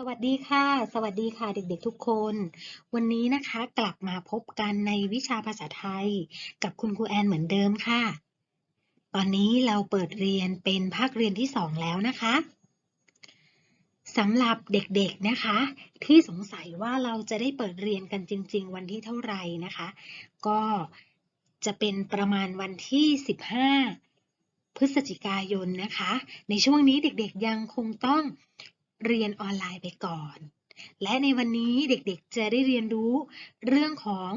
สวัสดีค่ะ สวัสดีค่ะเด็กๆทุกคน วันนี้นะคะกลับมาพบกันในวิชาภาษาไทย กับคุณครูแอนเหมือนเดิมค่ะ ตอนนี้เราเปิดเรียนเป็นภาคเรียนที่สองแล้วนะคะสำหรับเด็กๆนะคะ ที่สงสัยว่าเราจะได้เปิดเรียนกันจริง ๆ วันที่เท่าไหร่นะคะ ก็จะเป็นประมาณวันที่ 15พฤศจิกายนนะคะ ในช่วงนี้เด็กๆยังคงต้อง เรียนออนไลน์ไปก่อน และในวันนี้เด็กๆจะได้เรียนรู้เรื่องของ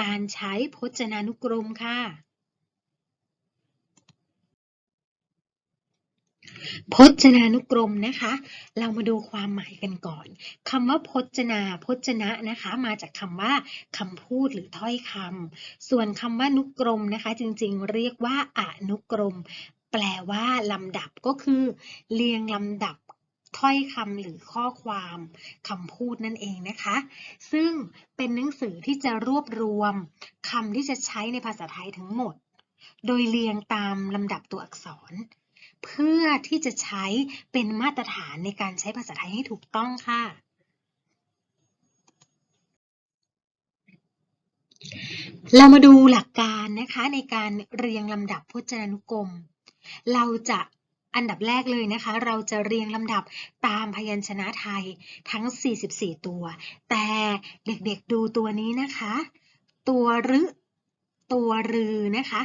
การใช้พจนานุกรมค่ะ พจนานุกรมนะคะ เรามาดูความหมายกันก่อนคำว่าพจนาพจนะนะคะ มาจากคำว่าคำพูดหรือถ้อยคำส่วนคำว่านุกรมนะคะ จริงๆ เรียกว่าอนุกรม แปลว่าลำดับก็คือ เรียงลำดับ ถ้อยคำหรือข้อความคำพูดนั่นเองนะคะ ซึ่งเป็นหนังสือที่จะรวบรวมคำที่จะใช้ในภาษาไทยทั้งหมด โดยเรียงตามลำดับตัวอักษร เพื่อที่จะใช้เป็นมาตรฐานในการใช้ภาษาไทยให้ถูกต้องค่ะเรามาดูหลักการนะคะในการเรียงลำดับพจนานุกรม เราจะ อันดับแรกเลยนะคะ เราจะเรียงลำดับตามพยัญชนะไทยทั้ง 44 ตัว แต่เด็กๆดูตัวนี้นะคะ ตัวรึตัวรือนะคะ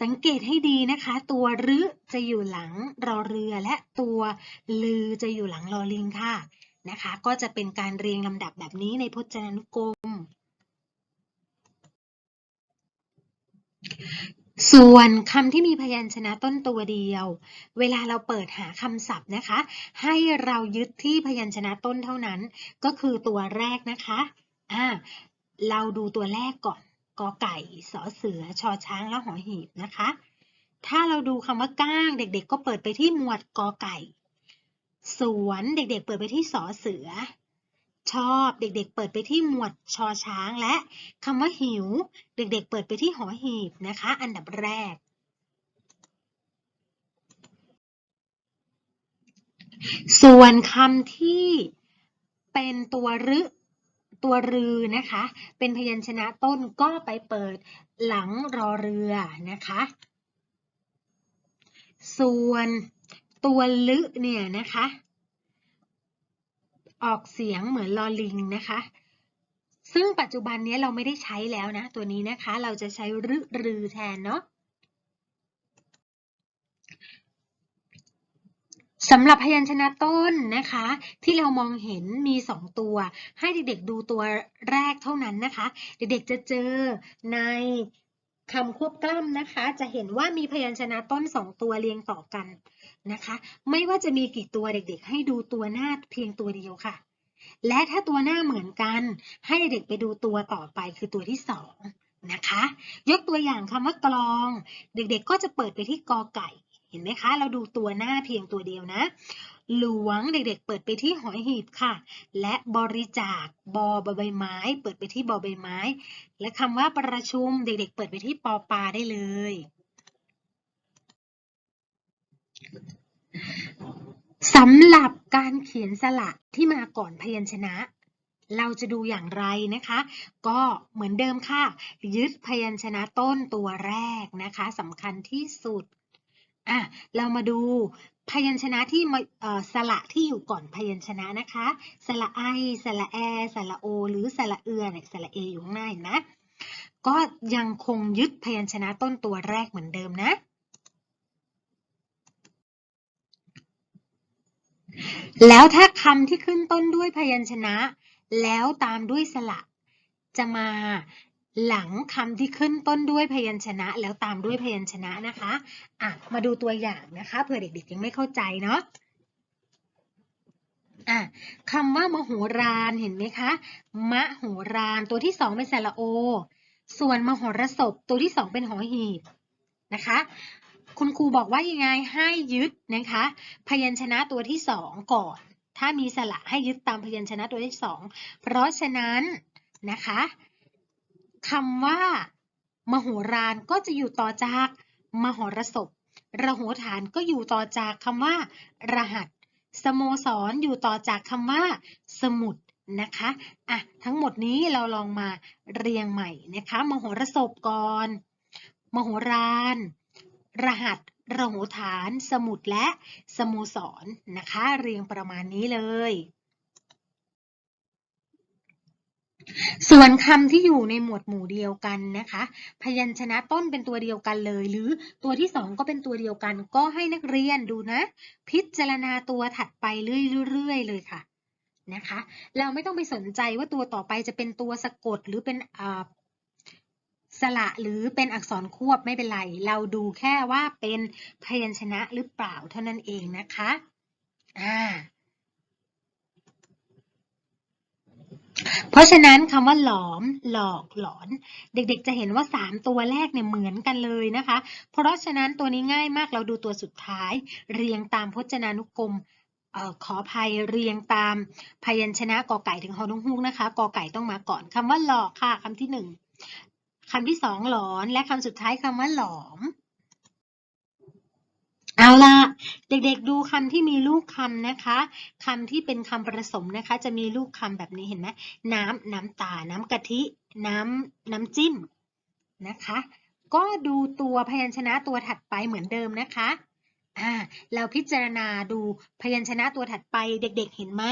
สังเกตให้ดีนะคะ ตัวรึจะอยู่หลังรอเรือและตัวลือจะอยู่หลังรอลิงค่ะนะคะ ก็จะเป็นการเรียงลำดับแบบนี้ในพจนานุกรม ส่วนคำที่มีพยัญชนะต้นตัวเดียว เวลาเราเปิดหาคำศัพท์นะคะ ให้เรายึดที่พยัญชนะต้นเท่านั้น ก็คือตัวแรกนะคะอ่าเราดูตัวแรกก่อนกอไก่สอเสือชอช้างแล้วหอหีบนะคะ ถ้าเราดูคำว่าก้างเด็กๆ ก็เปิดไปที่หมวดกอไก่ สวนเด็กๆ เปิดไปที่สอเสือ ชอบเด็กๆ เปิดไปที่หมวดชอช้างและคำว่าหิว เด็กๆ เปิดไปที่หอหีบนะคะ อันดับแรก ส่วนคำที่เป็นตัวรึตัวรือนะคะ เป็นพยัญชนะต้นก็ไปเปิดหลังรอเรือนะคะ ส่วนตัวลึเนี่ยนะคะ ออกเสียงเหมือนลอลิงนะคะ ซึ่งปัจจุบันนี้เราไม่ได้ใช้แล้วนะ ตัวนี้นะคะ เราจะใช้รึรือแทนเนาะสำหรับพยัญชนะต้นนะคะ ที่เรามองเห็นมีสองตัว ให้เด็กๆดูตัวแรกเท่านั้นนะคะ เด็กๆจะเจอใน คำควบกล้ำนะคะ จะเห็นว่ามีพยัญชนะต้นสองตัวเรียงต่อกันนะคะ ไม่ว่าจะมีกี่ตัวเด็กๆ ให้ดูตัวหน้าเพียงตัวเดียวค่ะ และถ้าตัวหน้าเหมือนกัน ให้เด็กไปดูตัวต่อไปคือตัวที่สองนะคะ ยกตัวอย่างคำว่ากลอง เด็กๆ ก็จะเปิดไปที่กอไก่ เห็นไหมคะ เราดูตัวหน้าเพียงตัวเดียวนะ หลวงเด็กๆ เปิดไปที่หอยหีบค่ะ และบริจาคบอใบไม้ เปิดไปที่บอใบไม้ และคำว่าประชุมเด็กๆ เปิดไปที่ปอปาได้เลย สำหรับการเขียนสระที่มาก่อนพยัญชนะเราจะดูอย่างไรนะคะ ก็เหมือนเดิมค่ะ ยึดพยัญชนะต้นตัวแรกนะคะสำคัญที่สุด อะเรามาดูพยัญชนะที่สระที่อยู่ก่อนพยัญชนะนะคะ สระไอ สระแอ สระโอ หรือสระเอือเนี่ยสระเออยู่ข้างหน้าเห็นไหมก็ยังคงยึดพยัญชนะต้นตัวแรกเหมือนเดิมนะ แล้วถ้าคำที่ขึ้นต้นด้วยพยัญชนะ แล้วตามด้วยสระจะมาหลังคำที่ขึ้นต้นด้วยพยัญชนะ แล้วตามด้วยพยัญชนะนะคะ มาดูตัวอย่างนะคะเผื่อเด็กๆยังไม่เข้าใจเนาะอะคำว่ามโหฬารเห็นไหมคะ มโหฬารตัวที่สองเป็นสระโอ ส่วนมโหรสพตัวที่สองเป็นหอหีบนะคะ คุณครูบอกว่ายังไงให้ยึดนะคะ พยัญชนะตัวที่สองก่อน ถ้ามีสระให้ยึดตามพยัญชนะตัวที่สองเพราะฉะนั้นนะคะคำว่ามโหฬารก็จะอยู่ต่อจากมหรสพ ระโหฐานก็อยู่ต่อจากคำว่า รหัส สโมสรอยู่ต่อจากคำว่า สมุดนะคะอะทั้งหมดนี้เราลองมาเรียงใหม่นะคะมโหรสพก่อน มโหฬารรหัสระโหฐาน สมุดและสโมสรนะคะ เรียงประมาณนี้เลย ส่วนคำที่อยู่ในหมวดหมู่เดียวกันนะคะ พยัญชนะต้นเป็นตัวเดียวกันเลย หรือตัวที่สองก็เป็นตัวเดียวกัน ก็ให้นักเรียนดูนะ พิจารณาตัวถัดไปเรื่อยๆเลยค่ะนะคะ เราไม่ต้องไปสนใจว่าตัวต่อไปจะเป็นตัวสะกดหรือเป็นอ่าสระหรือเป็นอักษรควบไม่เป็นไร เราดูแค่ว่าเป็นพยัญชนะหรือเปล่าเท่านั้นเองนะคะ อ่า เพราะฉะนั้นคำว่าหลอม หลอก หลอน เด็กๆ จะเห็นว่า 3 ตัวแรกเนี่ยเหมือนกันเลยนะคะ เพราะฉะนั้นตัวนี้ง่ายมากเราดูตัวสุดท้าย เรียงตามพจนานุกรมออขออภัยเรียงตามพยัญชนะกอไก่ถึงฮอนุฮุกนะคะกอไก่ต้องมาก่อนคำว่าหลอกค่ะคำที่หนึ่งคำที่สองหลอนและคำสุดท้ายคำว่าหลอม เอาละเด็กๆดูคำที่มีลูกคำนะคะคำที่เป็นคำผสมนะคะ จะมีลูกคำแบบนี้เห็นไหมน้ำน้ำตา น้ำกะทิ น้ำน้ำจิ้มนะคะ ก็ดูตัวพยัญชนะตัวถัดไปเหมือนเดิมนะคะอ่าเราพิจารณาดูพยัญชนะตัวถัดไปเด็กๆ เห็นไหม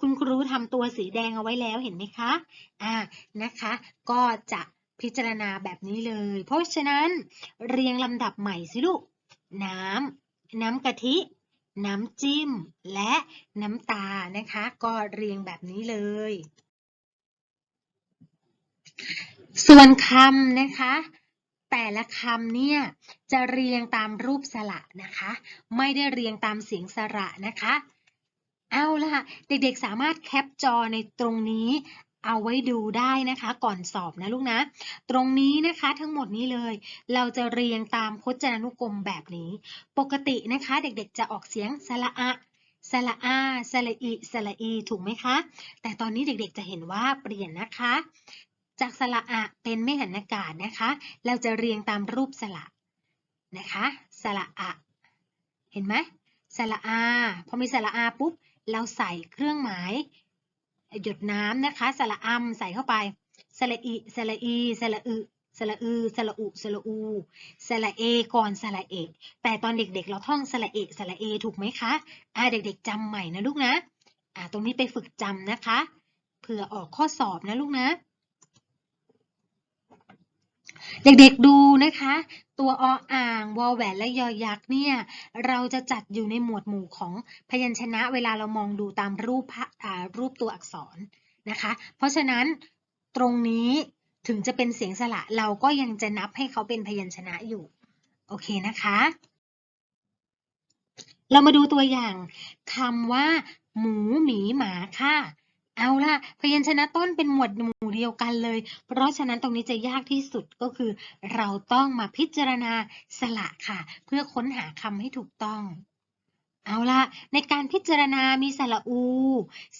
คุณครูทำตัวสีแดงเอาไว้แล้วเห็นไหมคะอ่านะคะ ก็จะพิจารณาแบบนี้เลย เพราะฉะนั้นเรียงลำดับใหม่สิลูกน้ำ น้ำกะทิ น้ำจิ้ม และน้ำตานะคะ ก็เรียงแบบนี้เลย ส่วนคำนะคะแต่ละคำเนี่ยจะเรียงตามรูปสระนะคะ ไม่ได้เรียงตามเสียงสระนะคะ เอาล่ะ เด็กๆสามารถแคปจอในตรงนี้ เอาไว้ดูได้นะคะ ก่อนสอบนะลูกนะ ตรงนี้นะคะทั้งหมดนี้เลย เราจะเรียงตามพจนานุกรมแบบนี้ ปกตินะคะเด็กๆจะออกเสียงสระอะสระอาสระอิสระอี ถูกไหมคะ แต่ตอนนี้เด็กๆจะเห็นว่าเปลี่ยนนะคะ จากสระอะเป็นไม่หันอากาศนะคะ เราจะเรียงตามรูปสระนะคะ สระอะ เห็นไหมสระอา พอมีสระอาปุ๊บ เราใส่เครื่องหมาย หยดน้ำนะคะ สระอัมใส่เข้าไป สระอี สระอี สระอึสระอือ สระอุ สระอู สระเอ ก่อนสระเอก แต่ตอนเด็กๆ เราท่องสระเอก สระเอ ถูกไหมคะอ่าเด็กๆจำใหม่นะลูกนะอ่าตรงนี้ไปฝึกจำนะคะ เผื่อออกข้อสอบนะลูกนะ เด็กๆดูนะคะ ตัวออ่างวอแหวนและยอยักษ์เนี่ยเราจะจัดอยู่ในหมวดหมู่ของพยัญชนะเวลาเรามองดูตามรูปรูปตัวอักษรนะคะ เพราะฉะนั้นตรงนี้ถึงจะเป็นเสียงสระเราก็ยังจะนับให้เขาเป็นพยัญชนะอยู่ โอเคนะคะ เรามาดูตัวอย่างคำว่า หมูหมีหมาค่ะ เอาล่ะ พยัญชนะต้นเป็นหมวดหมู่เดียวกันเลย เพราะฉะนั้นตรงนี้จะยากที่สุดก็คือ เราต้องมาพิจารณาสระค่ะ เพื่อค้นหาคำให้ถูกต้อง เอาล่ะ ในการพิจารณามีสระอู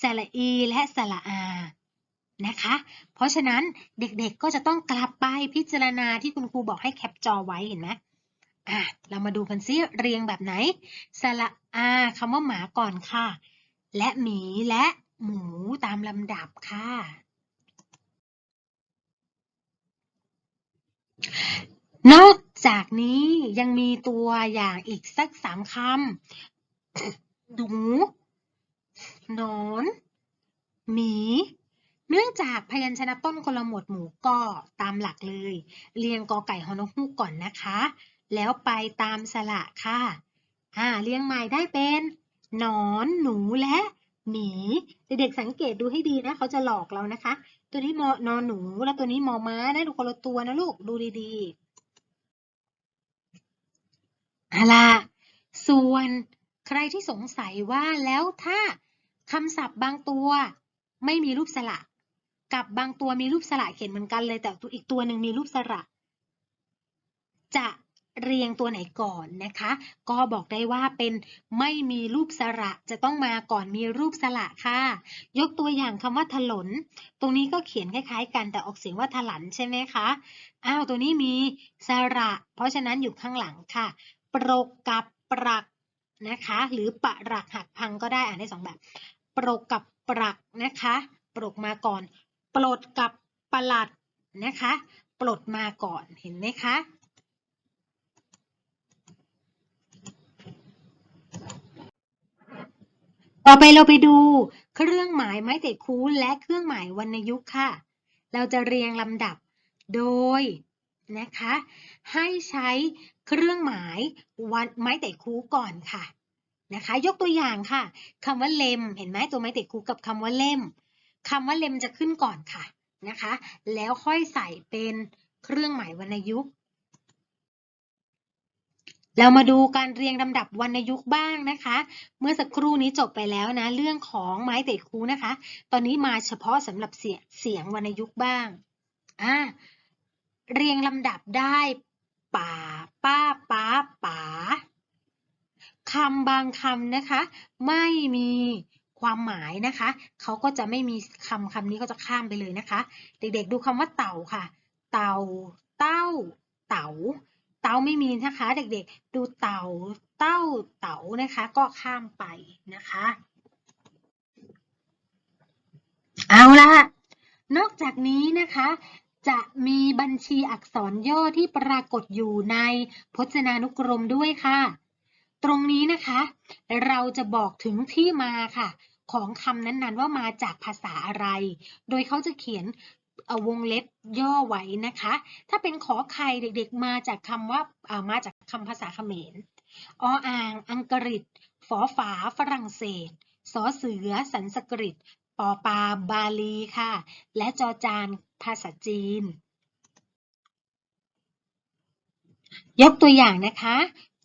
สระอี และสระอานะคะ เพราะฉะนั้นเด็กๆก็จะต้องกลับไปพิจารณาที่คุณครูบอกให้แคปจอไว้เห็นไหมอะ เรามาดูกันซิเรียงแบบไหน สระอาคำว่าหมาก่อนค่ะ และหมีและ หมูตามลำดับค่ะ นอกจากนี้ยังมีตัวอย่างอีกสักสามคำหนูนอนหมีเนื่องจากพยัญชนะต้นคนละหมวดหมู่ก็ตามหลักเลย เรียงกอไก่ฮอนกฮูกก่อนนะคะ แล้วไปตามสระค่ะอ่าเรียงใหม่ได้เป็น หนอน หนูและ หมีเด็กๆสังเกตดูให้ดีนะเขาจะหลอกเรานะคะ ตัวนี้มอนอนหนูแล้วตัวนี้มอม้านะดูคนละตัวนะลูกดูดีๆอาล่ะส่วนใครที่สงสัยว่าแล้วถ้าคำศัพท์บางตัวไม่มีรูปสระกับบางตัวมีรูปสระเขียนเหมือนกันเลยแต่ตัวอีกตัวหนึ่งมีรูปสระ จะ เรียงตัวไหนก่อนนะคะ ก็บอกได้ว่าเป็นไม่มีรูปสระจะต้องมาก่อนมีรูปสระค่ะ ยกตัวอย่างคำว่าถลน ตรงนี้ก็เขียนคล้ายๆ กันแต่ออกเสียงว่าถลันใช่ไหมคะ อ้าวตัวนี้มีสระ เพราะฉะนั้นอยู่ข้างหลังค่ะ ปรกกับปรักนะคะ หรือปรักหักพังก็ได้อ่านได้สองแบบ ปรกกับปรักนะคะ ปรกมาก่อน ปลดกับปลัดนะคะ ปลดมาก่อนเห็นไหมคะ ต่อไปเราไปดูเครื่องหมายไม้เตะคูณและเครื่องหมายวรรณยุกต์ค่ะ เราจะเรียงลำดับโดยนะคะ ให้ใช้เครื่องหมายวันไม้เตะคูก่อนค่ะนะคะ ยกตัวอย่างค่ะคำว่าเล่มเห็นไหมตัวไม้เตะคูกับคำว่าเล่มคำว่าเล่มจะขึ้นก่อนค่ะนะคะ แล้วค่อยใส่เป็นเครื่องหมายวรรณยุกต์ เรามาดูการเรียงลำดับวรรณยุกต์บ้างนะคะ เมื่อสักครู่นี้จบไปแล้วนะ เรื่องของไม้เตะคูนะคะ ตอนนี้มาเฉพาะสำหรับเสียงเสียงวรรณยุกต์บ้างอ่าเรียงลำดับได้ป่าป้าป้าป๋าคำบางคำนะคะ ไม่มีความหมายนะคะ เขาก็จะไม่มีคำคำนี้ก็จะข้ามไปเลยนะคะ เด็กๆดูคำว่าเต่าค่ะ เต่า เต้า เต๋า เต้าไม่มีนะคะ เด็กๆ ดูเต่าเต้าเต๋านะคะ ก็ข้ามไปนะคะ เอาละนอกจากนี้นะคะจะมีบัญชีอักษรย่อที่ปรากฏอยู่ในพจนานุกรมด้วยค่ะ ตรงนี้นะคะ เราจะบอกถึงที่มาค่ะ ของคำนั้นๆว่ามาจากภาษาอะไร โดยเขาจะเขียน เอ่อวงเล็บย่อไว้นะคะ ถ้าเป็นขอไข่เด็กๆมาจากคำว่าอ่ามาจากคำภาษาเขมร ออ่าง อังกฤษ ฝอฝา ฝรั่งเศส สอเสือ สันสกฤต ปอปา บาลีค่ะ และจอจาน ภาษาจีน ยกตัวอย่างนะคะ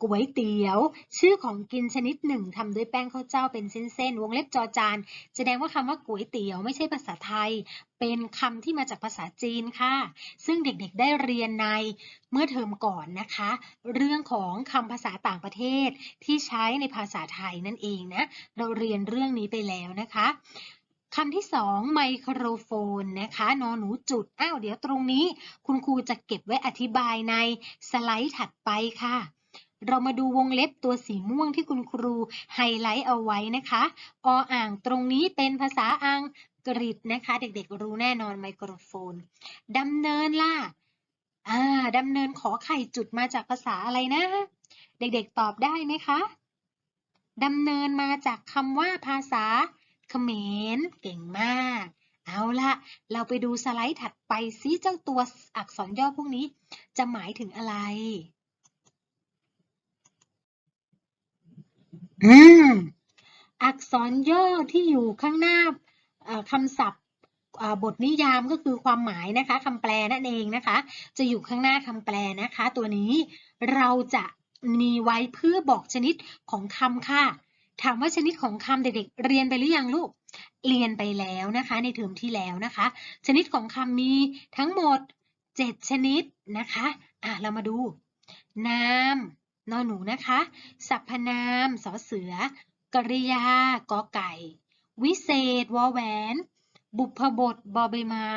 ก๋วยเตี๋ยว ชื่อของกินชนิดหนึ่งทำด้วยแป้งข้าวเจ้าเป็นเส้นๆ วงเล็บจอจาน แสดงว่าคำว่าก๋วยเตี๋ยวไม่ใช่ภาษาไทย เป็นคำที่มาจากภาษาจีนค่ะ ซึ่งเด็กๆได้เรียนในเมื่อเทอมก่อนนะคะ เรื่องของคำภาษาต่างประเทศที่ใช้ในภาษาไทยนั่นเองนะ เราเรียนเรื่องนี้ไปแล้วนะคะคำที่สองไมโครโฟนนะคะนอหนูจุด อ้าว เดี๋ยวตรงนี้ คุณครูจะเก็บไว้อธิบายในสไลด์ถัดไปค่ะ เรามาดูวงเล็บตัวสีม่วงที่คุณครูไฮไลท์เอาไว้นะคะ ออ่างตรงนี้เป็นภาษาอังกฤษนะคะ เด็กๆรู้แน่นอนไมโครโฟนดำเนินล่ะอ่าดำเนินขอไข่จุดมาจากภาษาอะไรนะ เด็กๆตอบได้ไหมคะดำเนินมาจากคำว่าภาษาเขมรเก่งมาก เอาละเราไปดูสไลด์ถัดไปซิเจ้าตัวอักษรย่อพวกนี้ จะหมายถึงอะไร อืมอักษรย่อที่อยู่ข้างหน้าคำศัพท์บทนิยามก็คือความหมายนะคะคำแปลนั่นเองนะคะ จะอยู่ข้างหน้าคำแปลนะคะ ตัวนี้เราจะมีไว้เพื่อบอกชนิดของคำค่ะ ถามว่าชนิดของคำเด็กๆ เรียนไปหรือยังลูก เรียนไปแล้วนะคะ ในเทอมที่แล้วนะคะ ชนิดของคำมีทั้งหมด 7 ชนิดนะคะ อะเรามาดู นาม นอหนูนะคะ สรรพนามสอเสือ กริยากอไก่ วิเศษวอแหวน บุพบทบอใบไม้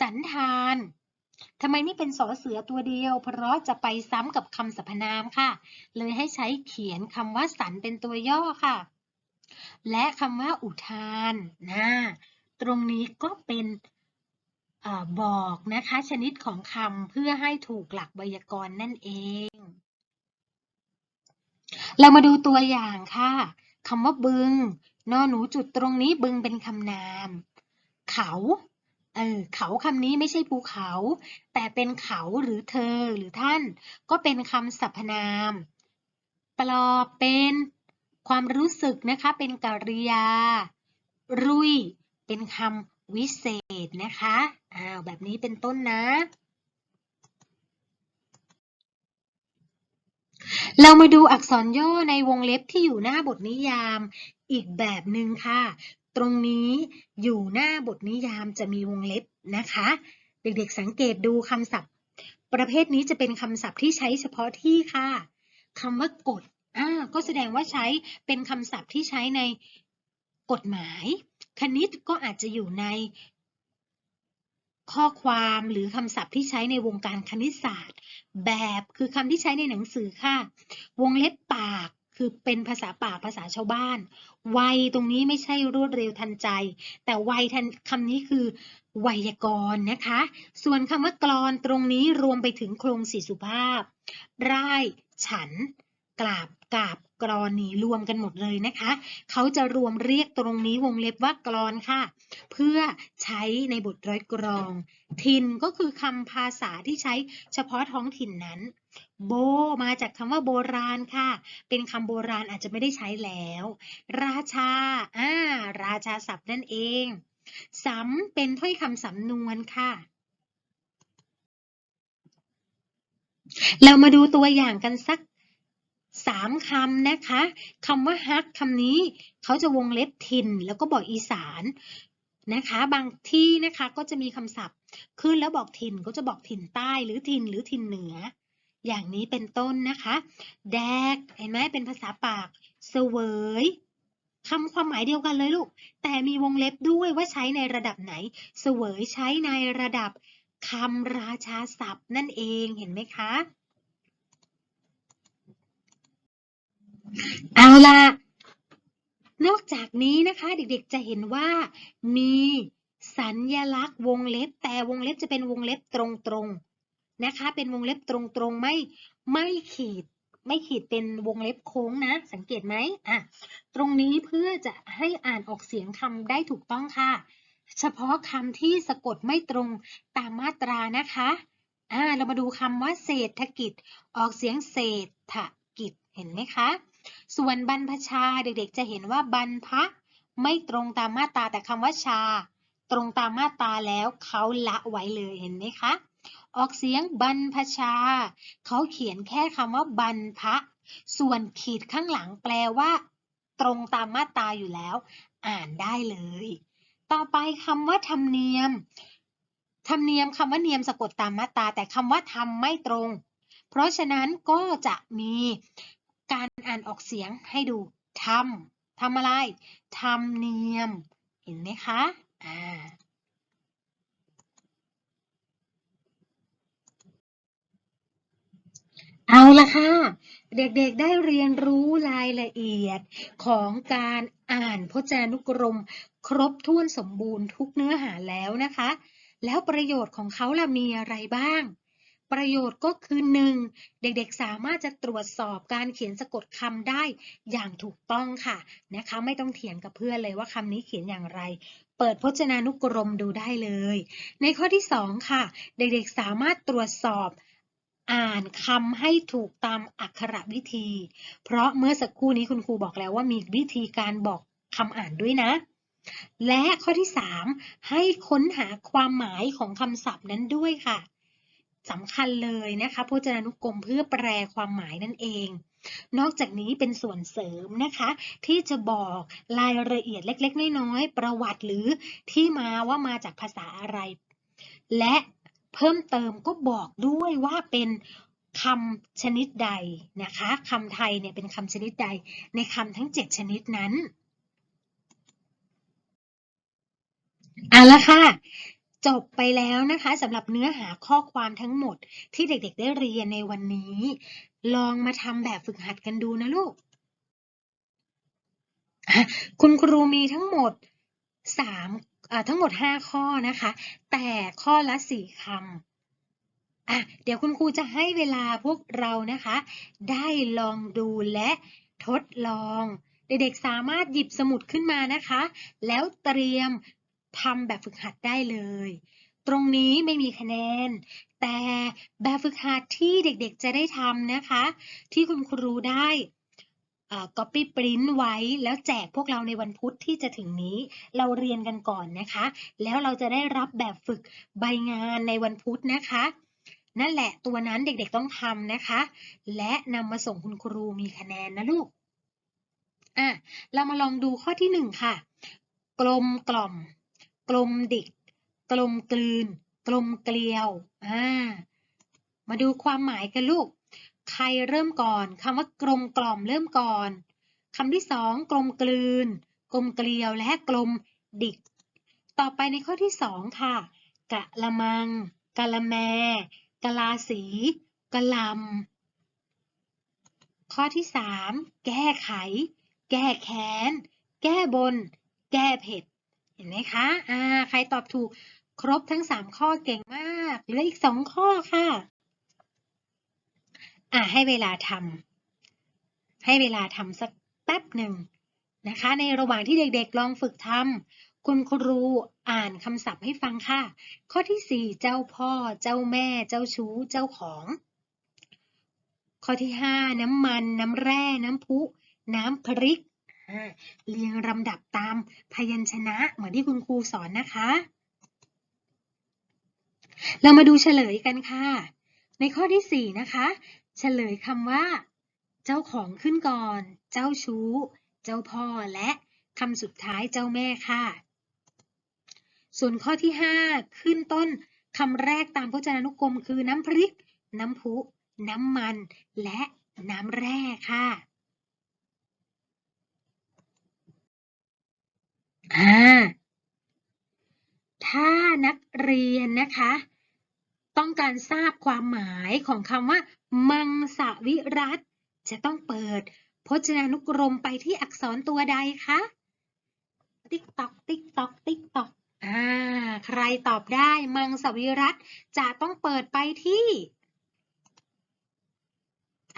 สันธานทำไมไม่เป็นสอเสือตัวเดียว เพราะจะไปซ้ำกับคำสรรพนามค่ะ เลยให้ใช้เขียนคำว่าสันเป็นตัวย่อค่ะ และคำว่าอุทานนะตรงนี้ก็เป็นอบอกนะคะ ชนิดของคำเพื่อให้ถูกหลักไวยากรณ์นั่นเอง เรามาดูตัวอย่างค่ะคำว่าบึง นอหนูจุดตรงนี้บึงเป็นคำนาม เขาเออเขาคำนี้ไม่ใช่ภูเขา แต่เป็นเขาหรือเธอหรือท่าน ก็เป็นคำสรรพนาม ปลอบเป็นความรู้สึกนะคะ เป็นกริยา รุย เป็นคำวิเศษนะคะอ้าวแบบนี้เป็นต้นนะ เรามาดูอักษรย่อในวงเล็บที่อยู่หน้าบทนิยามอีกแบบหนึ่งค่ะ ตรงนี้อยู่หน้าบทนิยามจะมีวงเล็บนะคะ เด็กๆสังเกตดูคำศัพท์ ประเภทนี้จะเป็นคำศัพท์ที่ใช้เฉพาะที่ค่ะคำว่ากฎอ่าก็แสดงว่าใช้เป็นคำศัพท์ที่ใช้ในกฎหมาย คณิตก็อาจจะอยู่ใน ข้อความหรือคำศัพท์ที่ใช้ในวงการคณิตศาสตร์ แบบคือคำที่ใช้ในหนังสือค่ะ วงเล็บปากคือเป็นภาษาปากภาษาชาวบ้าน ไวตรงนี้ไม่ใช่รวดเร็วทันใจ แต่ไวทันคำนี้คือไวยากรณ์นะคะ ส่วนคำว่ากรอนตรงนี้รวมไปถึงโครงสี่สุภาพ ร่าย ฉัน กราบ กาบกรอนนี้รวมกันหมดเลยนะคะ เขาจะรวมเรียกตรงนี้วงเล็บว่ากรอนค่ะ เพื่อใช้ในบทร้อยกรอง ถิ่นก็คือคำภาษาที่ใช้เฉพาะท้องถิ่นนั้น โบมาจากคำว่าโบราณค่ะ เป็นคำโบราณอาจจะไม่ได้ใช้แล้ว ราชาอ่าราชาศัพท์นั่นเองสำเป็นถ้อยคำสำนวนค่ะเรามาดูตัวอย่างกันสัก สามคำนะคะคำว่าฮักคำนี้เขาจะวงเล็บถิ่นแล้วก็บอกอีสานนะคะ บางที่นะคะก็จะมีคำศัพท์ขึ้นแล้วบอกถิ่นก็จะบอกถิ่นใต้หรือถิ่นหรือถิ่นเหนือ อย่างนี้เป็นต้นนะคะ แดกเห็นไหมเป็นภาษาปากเสวยคำความหมายเดียวกันเลยลูก แต่มีวงเล็บด้วยว่าใช้ในระดับไหน เสวยใช้ในระดับคำราชาศัพท์นั่นเองเห็นไหมคะ เอา ละนอกจากนี้นะคะเด็กๆจะเห็นว่ามีสัญลักษณ์วงเล็บ แต่วงเล็บจะเป็นวงเล็บตรงๆนะคะ เป็นวงเล็บตรงๆไม่ไม่ขีดไม่ขีดเป็นวงเล็บโค้งนะ สังเกตไหมอะตรงนี้เพื่อจะให้อ่านออกเสียงคำได้ถูกต้องค่ะ เฉพาะคำที่สะกดไม่ตรงตามมาตรานะคะอ่าเรามาดูคำว่าเศรษฐกิจ ออกเสียงเศรษฐกิจเห็นไหมคะ ส่วนบรรพชาเด็กๆ จะเห็นว่าบรรพะไม่ตรงตามมาตราแต่คำว่าชา ตรงตามมาตราแล้วเขาละไว้เลยเห็นไหมคะ ออกเสียงบรรพชา เขาเขียนแค่คำว่าบรรพะ ส่วนขีดข้างหลังแปลว่า ตรงตามมาตราอยู่แล้ว อ่านได้เลย ต่อไปคำว่าธรรมเนียมธรรมเนียมคำว่าเนียมสะกดตามมาตราแต่คำว่าทำไม่ตรง เพราะฉะนั้นก็จะมี การอ่านออกเสียงให้ดูทำทำอะไรธรรมเนียม เห็นไหมคะอ่าเอาละค่ะ เด็กๆได้เรียนรู้รายละเอียดของการอ่านพจนานุกรม ครบถ้วนสมบูรณ์ทุกเนื้อหาแล้วนะคะ แล้วประโยชน์ของเขาล่ะมีอะไรบ้าง ประโยชน์ก็คือหนึ่งเด็กๆสามารถจะตรวจสอบการเขียนสะกดคำได้อย่างถูกต้องค่ะนะคะไม่ต้องเถียงกับเพื่อนเลยว่าคำนี้เขียนอย่างไร เปิดพจนานุกรมดูได้เลย ในข้อที่สองค่ะ เด็กๆสามารถตรวจสอบอ่านคำให้ถูกตามอักขระวิธี เพราะเมื่อสักครู่นี้คุณครูบอกแล้วว่ามีวิธีการบอกคำอ่านด้วยนะ และข้อที่ 3 ให้ค้นหาความหมายของคำศัพท์นั้นด้วยค่ะ สำคัญเลยนะคะพจนานุกรมเพื่อแปลความหมายนั่นเอง นอกจากนี้เป็นส่วนเสริมนะคะ ที่จะบอกรายละเอียดเล็ก ๆ น้อยๆประวัติหรือที่มาว่ามาจากภาษาอะไร และเพิ่มเติมก็บอกด้วยว่าเป็นคำชนิดใดนะคะคำไทยเนี่ยเป็นคำชนิดใดในคำทั้ง 7 ชนิดนั้นเอาละค่ะ จบไปแล้วนะคะสำหรับเนื้อหาข้อความทั้งหมดที่เด็กๆ ได้เรียนในวันนี้ ลองมาทำแบบฝึกหัดกันดูนะลูก คุณครูมีทั้งหมดสามทั้งหมดห้าข้อนะคะ แต่ข้อละสี่คำอะเดี๋ยวคุณครูจะให้เวลาพวกเรานะคะ ได้ลองดูและทดลอง เด็กๆสามารถหยิบสมุดขึ้นมานะคะ แล้วเตรียม ทำแบบฝึกหัดได้เลย ตรงนี้ไม่มีคะแนน แต่แบบฝึกหัดที่เด็กๆจะได้ทำนะคะ ที่คุณครูได้เอ่อ copy print ไว้แล้วแจกพวกเราในวันพุธที่จะถึงนี้ เราเรียนกันก่อนนะคะ แล้วเราจะได้รับแบบฝึกใบงานในวันพุธนะคะ นั่นแหละตัวนั้นเด็กๆต้องทำนะคะ และนำมาส่งคุณครูมีคะแนนนะลูกอะเรามาลองดูข้อที่หนึ่งค่ะ กลมกล่อม กลมดิก กลมกลืน กลมเกลียว อ่า มาดูความหมายกันลูก ใครเริ่มก่อนคำว่ากลมกล่อมเริ่มก่อนคำที่สองกลมกลืน กลมเกลียวและกลมดิก ต่อไปในข้อที่สองค่ะ กะละมัง กะละแม กะลาสีกะลำ ข้อที่สามแก้ไข แก้แค้น แก้บน แก้เผ็ด เห็นไหมคะอ่าใครตอบถูกครบทั้งสามข้อเก่งมากเหลืออีกสองข้อค่ะอ่าให้เวลาทำให้เวลาทำสักแป๊บหนึ่งนะคะ ในระหว่างที่เด็กๆลองฝึกทำคุณครูอ่านคำศัพท์ให้ฟังค่ะ ข้อที่สี่เจ้าพ่อ เจ้าแม่ เจ้าชู้ เจ้าของ ข้อที่ห้าน้ำมัน น้ำแร่ น้ำพุ น้ำพริก เรียงลำดับตามพยัญชนะเหมือนที่คุณครูสอนนะคะ เรามาดูเฉลยกันค่ะ ในข้อที่สี่นะคะ เฉลยคำว่า เจ้าของขึ้นก่อน เจ้าชู้ เจ้าพ่อและคำสุดท้ายเจ้าแม่ค่ะ ส่วนข้อที่ห้าขึ้นต้นคำแรกตามพจนานุกรมคือน้ำพริก น้ำพุ น้ำมัน และน้ำแร่ค่ะ อ่าถ้านักเรียนนะคะ ต้องการทราบความหมายของคำว่า มังสวิรัตจะต้องเปิด พจนานุกรมไปที่อักษรตัวใดคะติ๊กตอกติ๊กตอกติ๊กตอกอ่าใครตอบได้มังสวิรัตจะต้องเปิดไปที่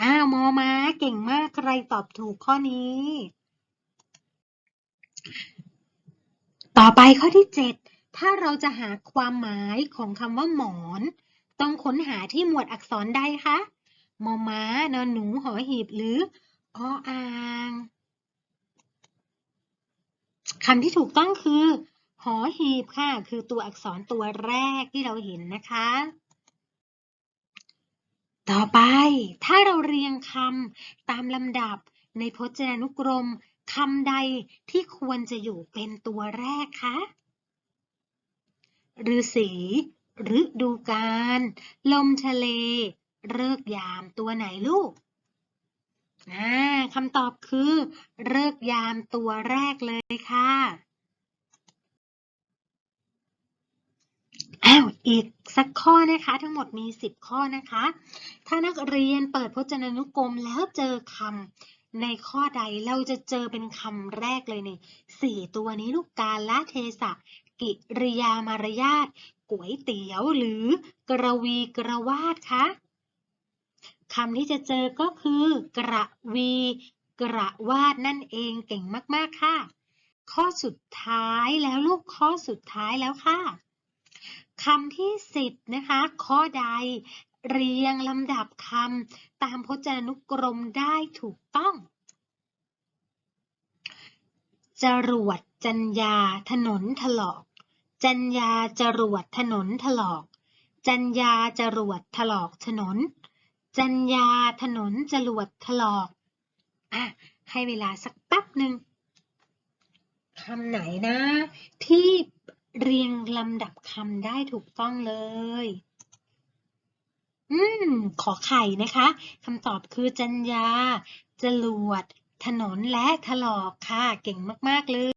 อ้าวมอม้าเก่งมากใครตอบถูกข้อนี้ ต่อไปข้อที่ 7 ถ้าเราจะหาความหมายของคำว่าหมอน ต้องค้นหาที่หมวดอักษรใดคะมอม้านอนหนูหอหีบหรือออ่างคำที่ถูกต้องคือ หอหีบค่ะ คือตัวอักษรตัวแรกที่เราเห็นนะคะ ต่อไปถ้าเราเรียงคำตามลำดับในพจนานุกรม คำใดที่ควรจะอยู่เป็นตัวแรกคะฤาษีฤดูกาลลมทะเล เลิกยามตัวไหนลูกคำตอบคือเลิกยามตัวแรกเลยค่ะ อ้าว อีกสักข้อนะคะ ทั้งหมดมี 10 ข้อนะคะ ถ้านักเรียนเปิดพจนานุกรมแล้วเจอคำ ในข้อใดเราจะเจอเป็นคำแรกเลยในสี่ตัวนี้ลูกกาลเทศะ กิริยามารยาทก๋วยเตี๋ยวหรือกระวีกระวาดคะคำที่จะเจอก็คือ กระวี กระวาดนั่นเองเก่งมาก ๆ ค่ะ ข้อสุดท้ายแล้วลูกข้อสุดท้ายแล้วค่ะคำที่ 10 นะคะ ข้อใด เรียงลำดับคำตามพจนานุกรมได้ถูกต้อง จรวดจัญญาถนนถลอก จัญญาจรวดถนนถลอก จัญญาจรวดถลอกถนน จัญญาถนนจรวดถลอกอะให้เวลาสักแป๊บหนึ่งคำไหนนะ ที่เรียงลำดับคำได้ถูกต้องเลย อืม ขอไข่นะคะคำตอบคือจัญญา จรวด ถนน และถลอกค่ะ เก่งมาก ๆ เลย